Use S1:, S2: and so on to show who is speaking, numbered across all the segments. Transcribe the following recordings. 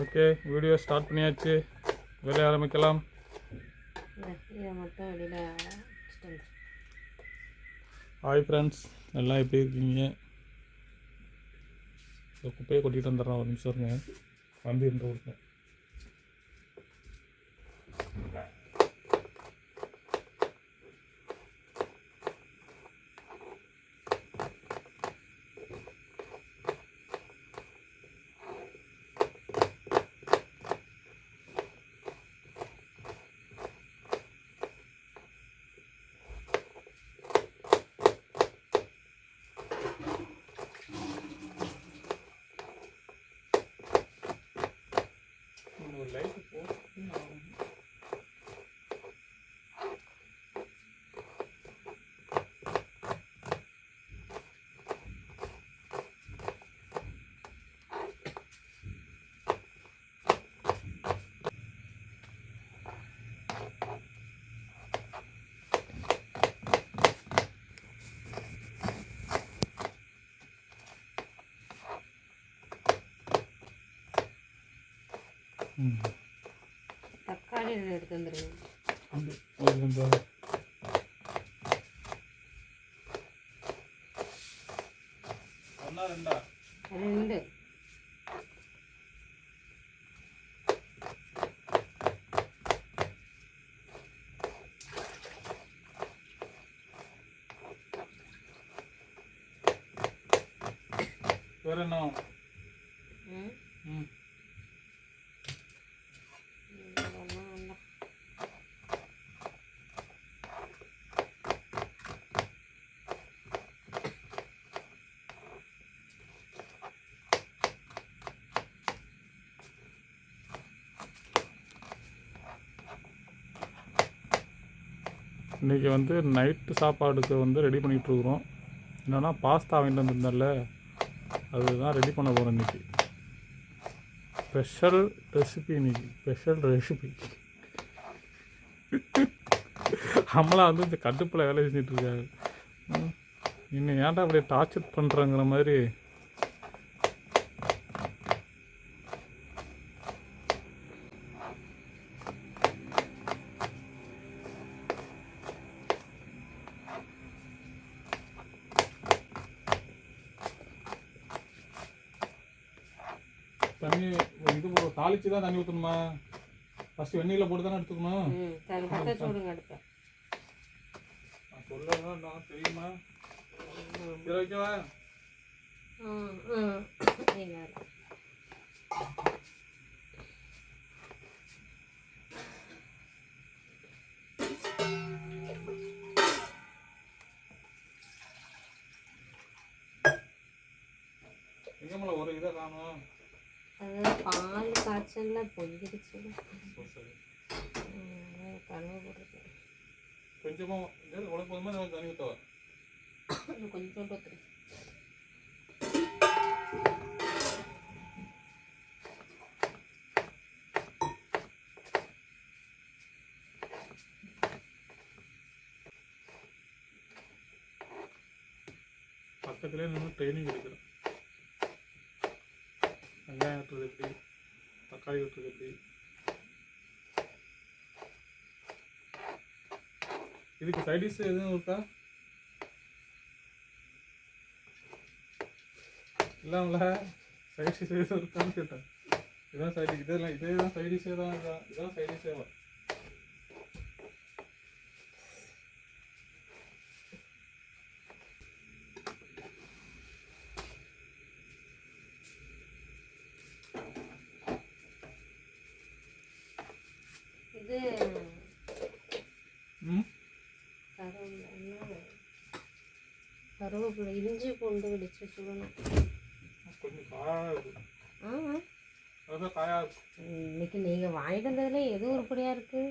S1: Okay video start பண்ணியாச்சு. வேலைய ஆரம்பிக்கலாம். ஹாய் ஃப்ரெண்ட்ஸ் எல்லாம் எப்படி இருக்கீங்க? குப்பையை கொட்டிட்டு வந்துடுறேன் ஒரு நிமிஷம் இருங்க. வந்து இருந்து கொடுத்தேன் ம்
S2: தக்காளி இதில் எடுத்து வந்துருங்க
S1: அந்த ஒரு நிமிஷம் ஒன்றா ரெண்டா
S2: ரெண்டு
S1: வேற என்ன
S2: ம்
S1: ம்
S2: இதெல்லாம் வேண்டாம்.
S1: இன்றைக்கி வந்து நைட்டு சாப்பாடுக்கு வந்து ரெடி பண்ணிகிட்ருக்குறோம் என்னென்னா பாஸ்தா வாங்கிட்டு வந்திருந்தேன்ல அதுதான் ரெடி பண்ண போகிறோம் இன்றைக்கி ஸ்பெஷல் ரெசிபி இன்னைக்கு. ஸ்பெஷல் ரெசிபி அம்மளா வந்து இந்த கட்டுப்பில் வேலை செஞ்சிட்ருக்காரு இன்னும் ஏன்டா அப்படியே டார்ச்சர் பண்ணுறங்கிற மாதிரி தண்ணி இது தான் தண்ணி ஊற்றணுமா ஃபஸ்ட்டு வெந்நீரில் போட்டு தானே எடுத்துக்கணும். நான் தெரியுமா? வைக்கவா?
S2: ம் ம் நீங்கள்
S1: எங்கேம்ல ஒரு இதை காணும்?
S2: பால் காய்ச்சல்ல பொங்கிடுச்சு கழுவ போடுறது
S1: கொஞ்சமாக இது உனக்கு போதுமா இல்லை தண்ணி ஊற்றவா
S2: இன்னும் கொஞ்சோண்டு ஊத்துரு.
S1: பக்கத்துலேயே நின்று ட்ரைனிங் எடுக்கிறேன் வெங்காயம் வெட்டுறது எப்படி? தக்காளி வெட்டுறது எப்படி? இதுக்கு சைடிஷ் எதுவும் இருக்கா? இல்லாமல சைட் எதுவும் இருக்கான்னு கேட்டேன். இதான் சைடு இதெல்லாம் இதே தான் சைட் டிஷ்ஷே தான் இதான் தான்
S2: கருவேப்பிலை இஞ்சி பூண்டு இடிச்சு
S1: இருக்கு
S2: இன்னைக்கு நீங்கள் வாங்கிட்டு வந்ததுல எது உருப்படியாக இருக்கு.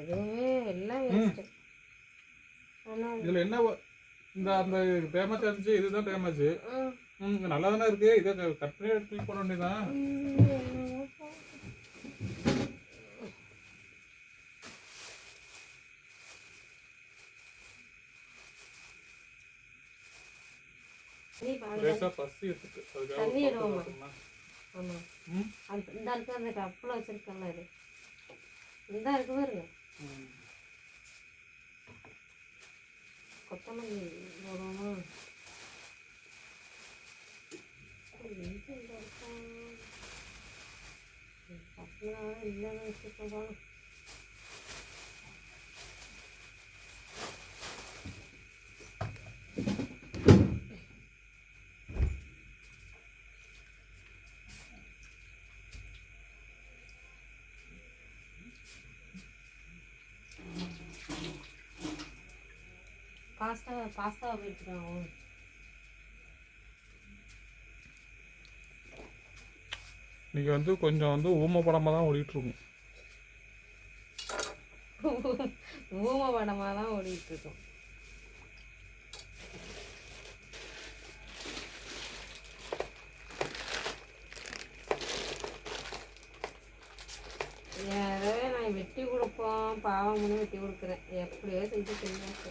S2: எதுவுமே எல்லாம் வேஸ்ட்டு. ஆனால்
S1: இதில் என்ன இந்த அந்த டேமேஜ் இருந்துச்சு இதுதான் டேமேஜ் நல்லா தானே இருக்கு. இதை கட் பண்ணி எடுத்து போட வேண்டியதான்
S2: நீ பாருங்க
S1: லேசாக பசி எடுத்துட்டு அதுக்காக
S2: ஆமாம் அது இந்த இருக்கு அந்த கப்பில் வச்சுருக்கல இது. இந்த இருக்கு பாருங்க.
S1: ம்.
S2: கொத்தமல்லி கப்பில் இல்லைன்னு வச்சுக்கோப்பா பாஸ்தா பாஸ்தா போயிட்டுருக்காங்க
S1: இன்னைக்கு வந்து கொஞ்சம் வந்து ஊம படமாக தான் ஓடிட்டுருக்கும்.
S2: ஊம படமாக தான் ஓடிட்டு இருக்கோம் யாரோ நான் வெட்டி கொடுப்போம். பாவம் பண்ணி வெட்டி கொடுக்குறேன். எப்படியோ செஞ்சு செஞ்சாச்சு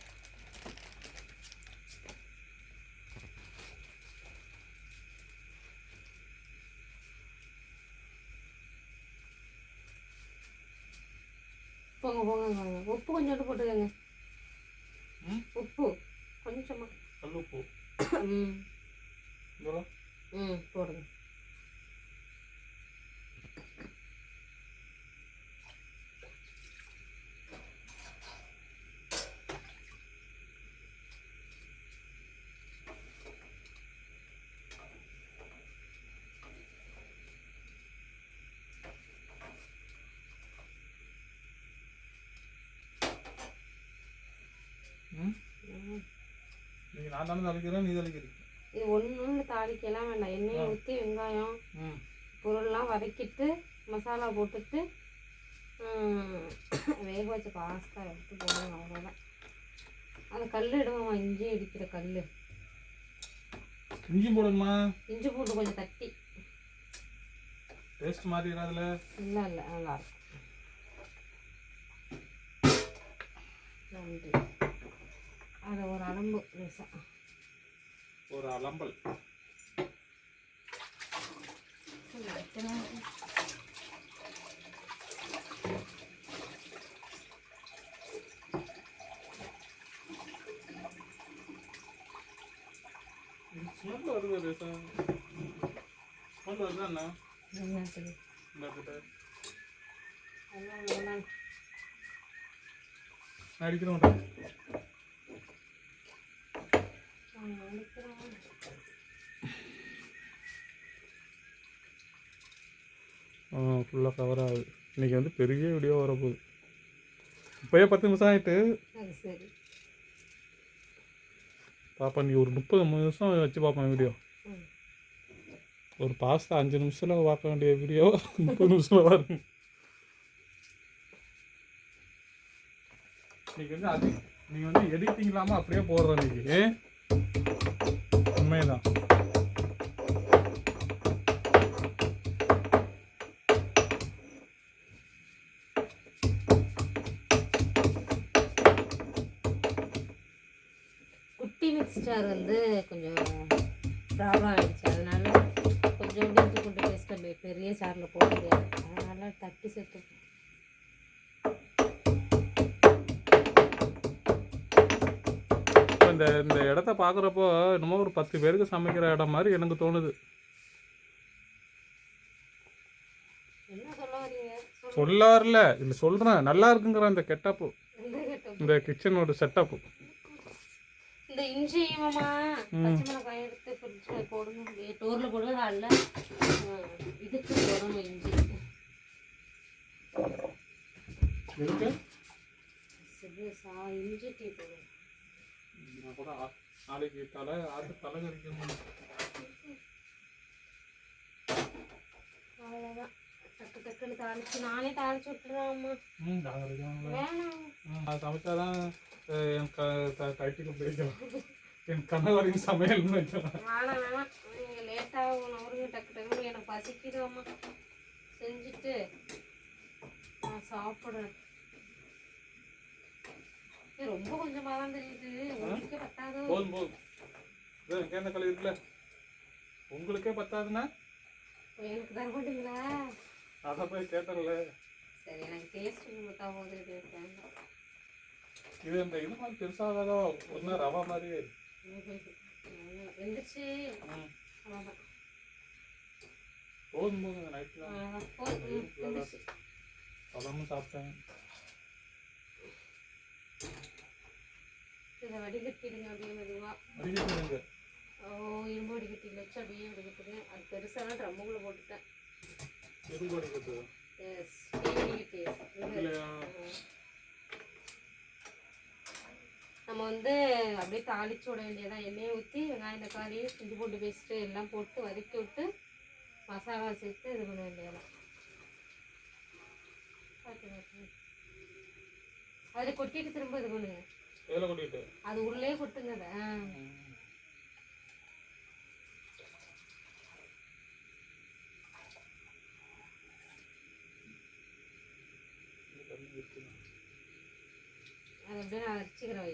S2: போங்க போங்க உப்பு கொஞ்சோண்டு போட்டுக்கோங்க உப்பு. கொஞ்சமா.
S1: கல் உப்பு
S2: ம் ம் போடுங்க.
S1: நான் தானே தலைக்கிறேன் நீ தலைக்கிறீங்க
S2: இது ஒன்றும் தாளிக்கலாம் வேண்டாம். எண்ணெயை ஊற்றி வெங்காயம்
S1: ம்.
S2: பொருள்லாம் வதக்கிட்டு மசாலா போட்டுட்டு வேக வச்ச பாஸ்தா எடுத்து போடுங்க அவ்வளோதான் அந்த கல் இடுவோம்மா இஞ்சி இடிக்கிற கல்
S1: இஞ்சி போடணுமா?
S2: இஞ்சி பூண்டு கொஞ்சம் தட்டி.
S1: டேஸ்ட் மாறிடாதுல
S2: இல்லை இல்லை நல்லா இருக்கும். நன்றி. அதை ஒரு அலம்பு லேசாக
S1: ஒரு அலம்பல் ஸ்மெல் வருது ரேசா ஸ்மெல் வருதா என்ன
S2: என்னத்துக்கு
S1: ஃபுல்லாக கவர் ஆகுது. இன்றைக்கி வந்து பெரிய வீடியோ வரப்போகுது. இப்போயே பத்து நிமிஷம் ஆகிட்டு பாப்பா நீ ஒரு முப்பது நிமிஷம் வச்சு பார்ப்பேன் வீடியோ. ஒரு பாஸ்தா அஞ்சு நிமிஷத்தில் பார்க்க வேண்டிய வீடியோ முப்பது நிமிஷத்தில் பாருங்க. இன்னைக்கு வந்து அது நீங்கள் வந்து எடிட்டிங் இல்லாமல் அப்படியே போடுற இன்னைக்கு. உண்மைதான்.
S2: குட்டி மிக்ஸ்டர் வந்து கொஞ்சம் ப்ராப்ளம் ஆயிடுச்சு. அதனால கொஞ்சம் கொண்டு பூண்டு பேஸ்ட்டை பெரிய சாரில் போட முடியாது. அதனால தட்டி சேர்த்து
S1: இந்த இந்த இடத்த பார்க்குறப்போ என்னமோ ஒரு பத்து பேருக்கு சமைக்கிற இடம் மாதிரி எனக்கு தோணுது.
S2: சொல்ல
S1: வரல இல்லை சொல்கிறேன் நல்லா இருக்குங்கிற இந்த கெட்டப்பு? இந்த கிச்சனோட செட்டப்பு
S2: இந்த இஞ்சியுமா பச்சை மிளகாய் எடுத்து ஃப்ரிட்ஜில் போடணும். டோரில் போடுவது அல்ல. இதுக்கு போடணும் இஞ்சி. இஞ்சி டீ போடணும்
S1: கூட நாளைக்கு தலை ஆட்டு தலை கறிக்கணும்
S2: அவ்வளோதான் டக்கு டக்குன்னு தாளிச்சு நானே தாளிச்சு விட்டுறேன் அம்மா.
S1: ம் நான் சமைச்சாதான் என் க க- கட்டிக்கு பிடிக்கும் என் கணவரின் சமையல்னு வைக்கலாம்
S2: வேணாம் வேணாம். நீங்கள் லேட்டாகும் அவருங்க டக்கு டக்குன்னு எனக்கு பசிக்குது அம்மா. செஞ்சுட்டு நான் சாப்பிட்றேன். ரொம்ப கொஞ்சமாக தான் தெரியுது உங்களுக்கே பத்தாதோ?
S1: போதும் போதும். கேந்த இருக்குல்ல? உங்களுக்கே பத்தாதுன்னா?
S2: எனக்கு தர மாட்டீங்களா
S1: அதை போய் கேட்டல
S2: சரி எனக்கு டேஸ்ட் கொடுத்தா போது இது
S1: இந்த இது மாதிரி பெருசாகாதோ ஒன்று ரவா மாதிரி
S2: வெந்துச்சு
S1: போதும் போதும் நைட்டில் பழமும் சாப்பிட்டேன்.
S2: இதை வடிகட்டிடுங்க அப்படியே மெதுவாக
S1: அடிக்கடி
S2: ஓ இரும்பு வடிகட்டி வச்சு அப்படியே வடிகட்டுறேன் அது பெருசாலாம் ட்ரம்முக்குள்ளே போட்டுட்டேன். எஸ் வடிகட்டி நம்ம வந்து அப்படியே தாளிச்சு விட வேண்டியதான் எண்ணெயை ஊற்றி வெங்காயம் தக்காளி இஞ்சி பூண்டு பேஸ்ட்டு எல்லாம் போட்டு வதக்கி விட்டு மசாலா சேர்த்து இது பண்ண வேண்டியதான் அதில் கொட்டிட்டு திரும்ப இது பண்ணுங்க.
S1: இதில் கொட்டிட்டு?
S2: அது உள்ளே கொட்டுங்க அதை அப்படியே நான் அரைச்சிக்கிறேன் வை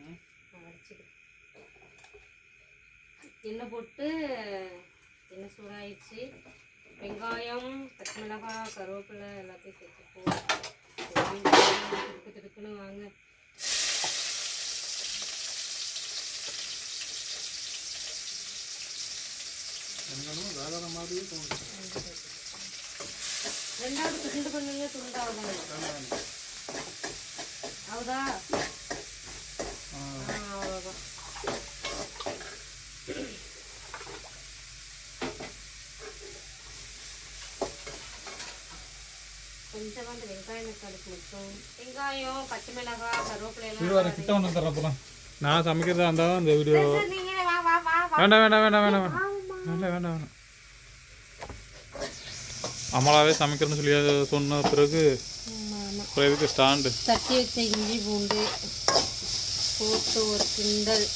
S1: ம்.
S2: நான் அரைச்சிக்கிறேன். எண்ணெய் போட்டு எண்ணெய் சூடாயிடுச்சு. வெங்காயம் பச்சை மிளகாய் கருவேப்பிலை எல்லாத்தையும் சேர்த்து போட்டு திருக்குன்னு வாங்க
S1: வேற மாதிரியே தோணுது
S2: ரெண்டாவது துண்டு பண்ணலையே
S1: துண்டாகணும்.
S2: அவதா. கொஞ்சமாக அந்த வெங்காயம் தக்காளிக்கு மட்டும். பச்சை மிளகாய் கருவேப்பிலை
S1: நான் சமைக்கிறதா இருந்தால் இந்த வீடியோ வேண்டாம் வேண்டாம் வேண்டாம் வேண்டாம் வேண்டாம். வேண்டாம் வேண்டாம் வேண்டாம். அமலாவே சமைக்கிறேன்னு சொல்லி சொன்ன பிறகு எதுக்கு ஸ்டாண்டு.
S2: தட்டி வச்ச இஞ்சி பூண்டு போட்டு ஒரு கிண்டல்.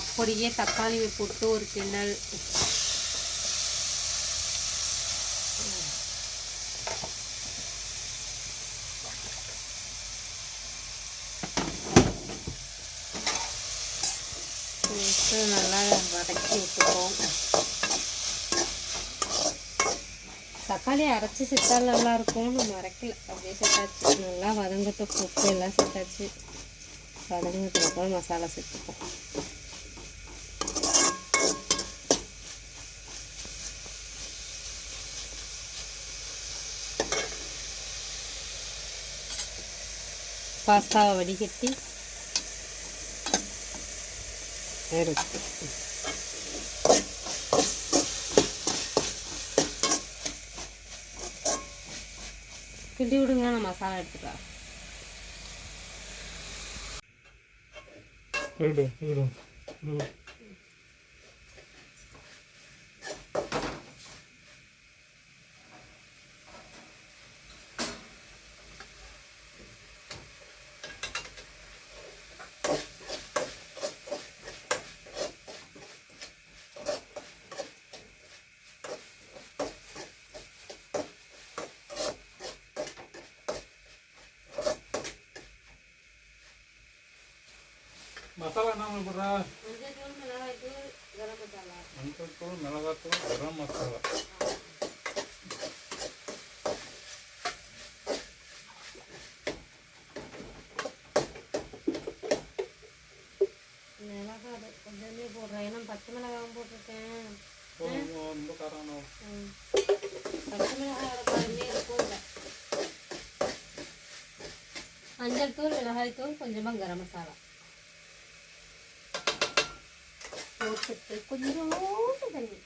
S2: அப்படியே தக்காளியை போட்டு ஒரு கிண்டல். போட்டு நல்லா வதக்கி விட்டுப்போம் தக்காளி அரைச்சி செத்தால் நல்லா இருக்கும் நம்ம அரைக்கல. அப்படியே செத்தாச்சு. நல்லா வதங்கட்டும். உப்பு எல்லாம் செத்தாச்சு. வதங்கினதுக்கு அப்புறம் மசாலா சேர்த்துப்போம். பாஸ்தாவை வடிகட்டி வேக வச்சுட்டு கிண்டி விடுங்க நான் மசாலா எடுத்துக்கலாம்
S1: விடு விடு மசாலா என்ன பண்ணுறா
S2: மஞ்சள் தூள்
S1: மிளகாத்தூள் கரம் மசாலா.
S2: மிளகாய் கொஞ்சமே போடுறேன். ஏன்னா பச்சை மிளகாயும் போட்டிருக்கேன்.
S1: ரொம்ப காரம்
S2: ம். பச்சை மிளகாயோட இருக்கும் இல்லை. மஞ்சள் தூள் மிளகாய் தூள் கொஞ்சமாக கரம் மசாலா. போட்டுட்டு கொஞ்சோண்டு தண்ணி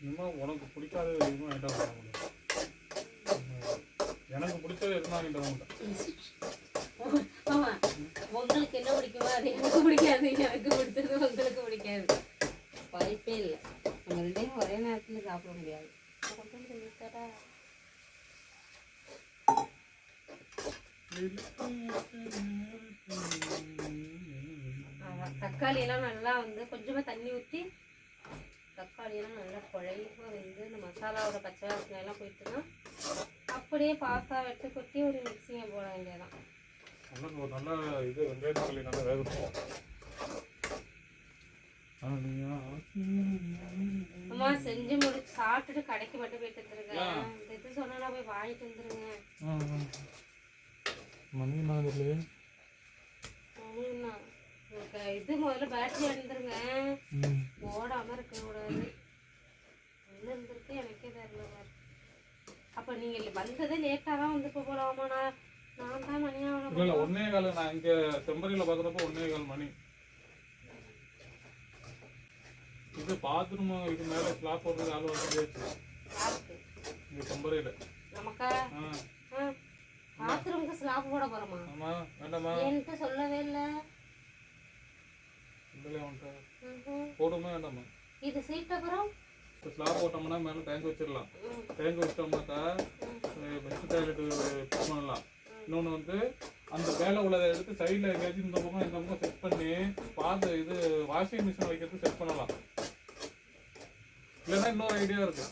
S1: இனிமே உனக்கு பிடிக்காதது எதுவும் ஐட்டம் பண்ண முடியும் எனக்கு பிடிச்சது எதுவும்
S2: ஐட்டம் பண்ண முடியும் பிடிக்குமோ அது எனக்கு பிடிக்காது. எனக்கு பிடிச்சது உங்களுக்கு பிடிக்காது. வாய்ப்பே இல்லை. நம்ம ரெண்டையும் ஒரே நேரத்தில் சாப்பிட முடியாது. தக்காளி எல்லாம் நல்லா வந்து கொஞ்சமாக தண்ணி ஊற்றி தக்காளி எல்லாம் நல்லா குழைவாக வந்து இந்த மசாலாவோட பச்சை வாசனை எல்லாம் போயிட்டுனா அப்படியே பாஸ்தா வெட்டு கொட்டி ஒரு மிக்சிங்கை போட வேண்டியதான்
S1: நல்ல இது நல்லா
S2: அம்மா செஞ்சு முடிச்சு சாப்பிட்டுட்டு கடைக்கு மட்டும் போயிட்டு வந்துருங்க. இது சொன்னா போய் வாங்கிட்டு வந்துருங்க.
S1: மணி.
S2: உங்களுக்கு இது முதல்ல பேட்டரி அணிந்துருங்க ஓடாம இருக்க கூடாது. எங்க இருந்திருக்கு? எனக்கே தெரியல. அப்ப நீங்க வந்ததே லேட்டா தான் வந்து போலாமா நான்
S1: இல்லை இல்லை ஒன்னே கால் நான் இங்கே செம்பரியில் பார்க்குறப்ப ஒன்னே கால் மணி. இது பாத்ரூம் இது மேலே ஸ்லாப் போடுறது ஆள் வந்து இங்கே செம்பரையில்.
S2: நமக்கா? பாத்ரூமுக்கு ஸ்லாப் போட போறோமா?
S1: ஆமாம் வேண்டாமா?
S2: என்கிட்ட சொல்லவே இல்லை.
S1: இல்லையா உன்ட்ட
S2: ம்ஹும்.
S1: போடுமா வேண்டாமா?
S2: இது சீட் அப்புறம்?
S1: ஸ்லாப் போட்டோம்னா மேலே டேங்க் வச்சிடலாம். டேங்க் வச்சிட்டோம்னாக்கா பெஸ்ட் டாய்லெட் பண்ணலாம் இன்னொன்று வந்து அந்த மேலே உள்ளதை எடுத்து சைடில் எங்கேயாச்சும் இந்த பக்கம் இந்த பக்கம் செட் பண்ணி பாத்து இது வாஷிங் மிஷின் வைக்கிறது செட் பண்ணலாம். இல்லைன்னா இன்னொரு ஐடியா இருக்கு.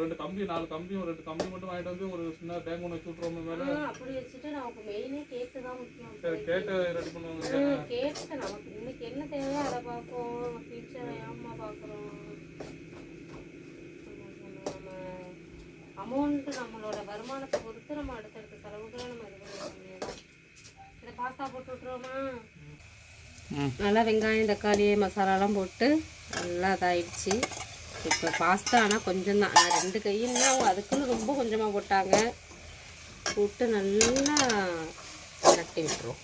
S1: ரெண்டு கம்பி நாலு கம்பி ஒரு ரெண்டு கம்பி மட்டும் வாங்கிட்டு வந்து ஒரு சின்ன டேங்க் ஒன்று வச்சு விட்ருவோம் மேலே.
S2: அப்படி வச்சுட்டு நமக்கு மெயினே கேட்டு தான் முக்கியம்.
S1: கேட்டு ரெடி பண்ணுவாங்க
S2: கேட்டு நமக்கு இன்னைக்கு என்ன தேவையோ அதை பார்ப்போம். ஃபியூச்சரை ஏமா பார்க்குறோம் நம்ம அமௌண்ட்டு நம்மளோட வருமானத்தை பொறுத்து நம்ம அடுத்தடுத்த செலவுகளை நம்ம இது பண்ணிக்கலாம் இதை பாஸ்தா போட்டு விட்ருவோமா நல்லா வெங்காயம் தக்காளி மசாலாலாம் போட்டு நல்லா இதாயிடுச்சு. இப்போ பாஸ்தா ஆனால் கொஞ்சம் தான் நான் ரெண்டு கையின்னா அவங்க அதுக்குன்னு ரொம்ப கொஞ்சமாக போட்டாங்க. போட்டு நல்லா கட்டி விட்டுருவோம்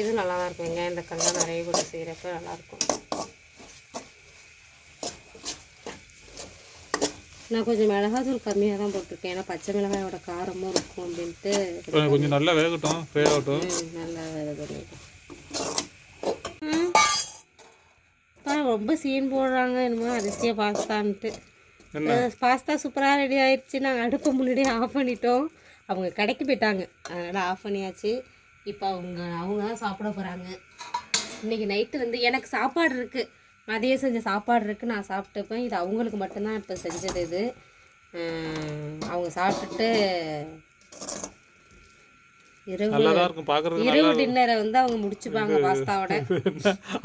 S2: இது நல்லா தான் இருக்கும். வெங்காயம் தக்காளிலாம் நிறைய போட்டு செய்கிறப்ப நல்லாயிருக்கும். நான் கொஞ்சம் மிளகாத்தூள் கம்மியாக தான் போட்டிருக்கேன். ஏன்னா பச்சை மிளகாயோட காரமும் இருக்கும் அப்படின்ட்டு.
S1: கொஞ்சம் நல்லா வேகட்டும் ஃப்ரை ஆகட்டும்.
S2: நல்லா இது பண்ணிட்டேன் ம். பா, ரொம்ப சீன் போடுறாங்க என்னமோ அதிசய பாஸ்தான்ட்டு. பாஸ்தா சூப்பராக ரெடி ஆயிடுச்சு. நாங்கள் அடுப்பை முன்னாடியே ஆஃப் பண்ணிட்டோம். அவங்க கடைக்கு போயிட்டாங்க. அதனால் ஆஃப் பண்ணியாச்சு. இப்போ அவங்க அவங்க தான் சாப்பிட போகிறாங்க இன்றைக்கி நைட்டு வந்து எனக்கு சாப்பாடு இருக்குது மதியம் செஞ்ச சாப்பாடு இருக்குது நான் சாப்பிட்டுப்பேன். இது அவங்களுக்கு மட்டும்தான் இப்போ செஞ்சது இது. அவங்க சாப்பிட்டுட்டு இரவு இரவு டின்னரை வந்து அவங்க முடிச்சுப்பாங்க பாஸ்தாவோட.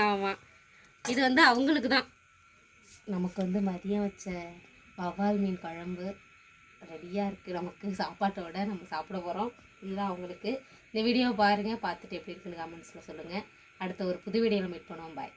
S2: ஆமாம் இது வந்து அவங்களுக்கு தான் நமக்கு வந்து மதியம் வச்ச வவால் மீன் குழம்பு ரெடியாக இருக்குது நமக்கு சாப்பாட்டோட நம்ம சாப்பிட போகிறோம் இதுதான் அவங்களுக்கு. இந்த வீடியோ பாருங்கள் பார்த்துட்டு எப்படி இருக்குன்னு கமெண்ட்ஸில் சொல்லுங்கள் அடுத்த ஒரு புது வீடியோவில் மீட் பண்ணுவோம். பாய்